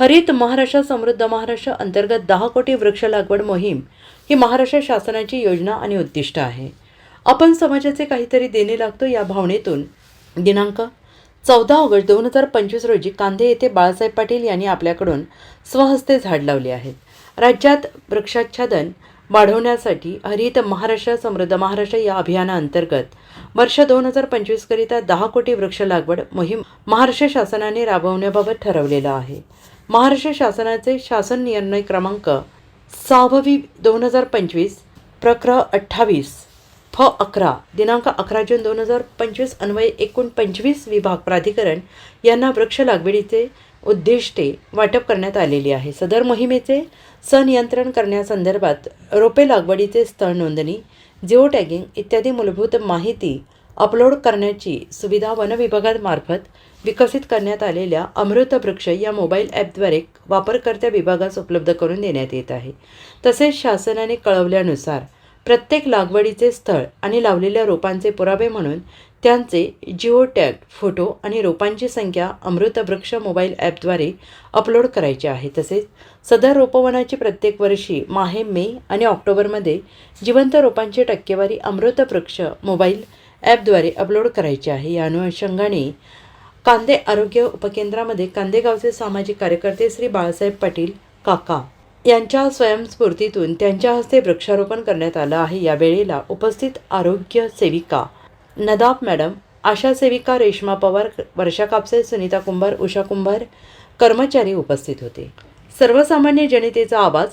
हरित महाराष्ट्र समृद्ध महाराष्ट्र अंतर्गत दहा कोटी वृक्ष लागवड मोहीम ही महाराष्ट्र शासनाची योजना आणि उद्दिष्ट आहे. आपण समाजाचे काहीतरी देणे लागतो या भावनेतून दिनांक चौदा ऑगस्ट दोन हजार पंचवीस रोजी कांदे येथे बाळासाहेब पाटील यांनी आपल्याकडून स्वहस्ते झाड लावले आहेत. राज्यात वृक्षाच्छादन वाढवण्यासाठी हरित महाराष्ट्र समृद्ध महाराष्ट्र या अभियानाअंतर्गत वर्ष दोन हजार पंचवीसकरिता दहा कोटी वृक्ष लागवड मोहीम महाराष्ट्र शासनाने राबवण्याबाबत ठरवलेलं आहे. महाराष्ट्र शासनाचे शासन निर्णय क्रमांक सहावी दोन हजार पंचवीस प्रक्र अठ्ठावीस फ अकरा दिनांक अकरा जून दोन हजार पंचवीस अन्वये एकूण पंचवीस विभाग प्राधिकरण यांना वृक्ष लागवडीचे उद्दिष्टे वाटप करण्यात आलेली आहे. सदर मोहिमेचे सनियंत्रण करण्यासंदर्भात रोपे लागवडीचे स्थळ नोंदणी जिओ टॅगिंग इत्यादी मूलभूत माहिती अपलोड करण्याची सुविधा वनविभागामार्फत विकसित करण्यात आलेल्या अमृत वृक्ष या मोबाईल ॲपद्वारे वापरकर्त्या विभागास उपलब्ध करून देण्यात येत आहे. तसेच शासनाने कळवल्यानुसार प्रत्येक लागवडीचे स्थळ आणि लावलेल्या रोपांचे पुरावे म्हणून त्यांचे जिओ टॅग फोटो आणि रोपांची संख्या अमृत वृक्ष मोबाईल ॲपद्वारे अपलोड करायचे आहे. तसेच सदर रोपवनाची प्रत्येक वर्षी माहे मे आणि ऑक्टोबरमध्ये जिवंत रोपांची टक्केवारी अमृत वृक्ष मोबाईल ॲपद्वारे अपलोड करायचे आहे. या अनुषंगाने कांदे आरोग्य उपकेंद्रामध्ये कांदेगावचे सामाजिक कार्यकर्ते श्री बाळासाहेब पाटील काका यांच्या स्वयंस्फूर्तीतून त्यांच्या हस्ते वृक्षारोपण करण्यात आलं आहे. या वेळेला उपस्थित आरोग्य सेविका नदाब मॅडम आशा सेविका रेश्मा पवार वर्षा कापसे सुनीता कुंभार उषा कुंभार कर्मचारी उपस्थित होते. सर्वसामान्य जनतेचा आवाज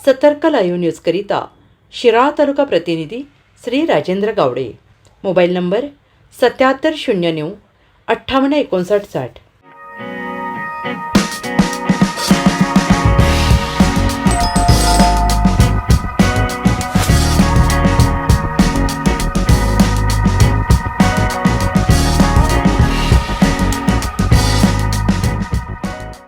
सतर्क लाईव्ह न्यूजकरिता शिराळा तालुका प्रतिनिधी श्री राजेंद्र गावडे. मोबाईल नंबर सत्याहत्तर शून्य नऊ अठ्ठावन्न एकोणसाठ साठ.